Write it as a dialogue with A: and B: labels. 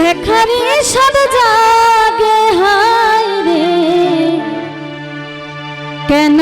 A: দেখারি সদ জাগে হায় রে। কেন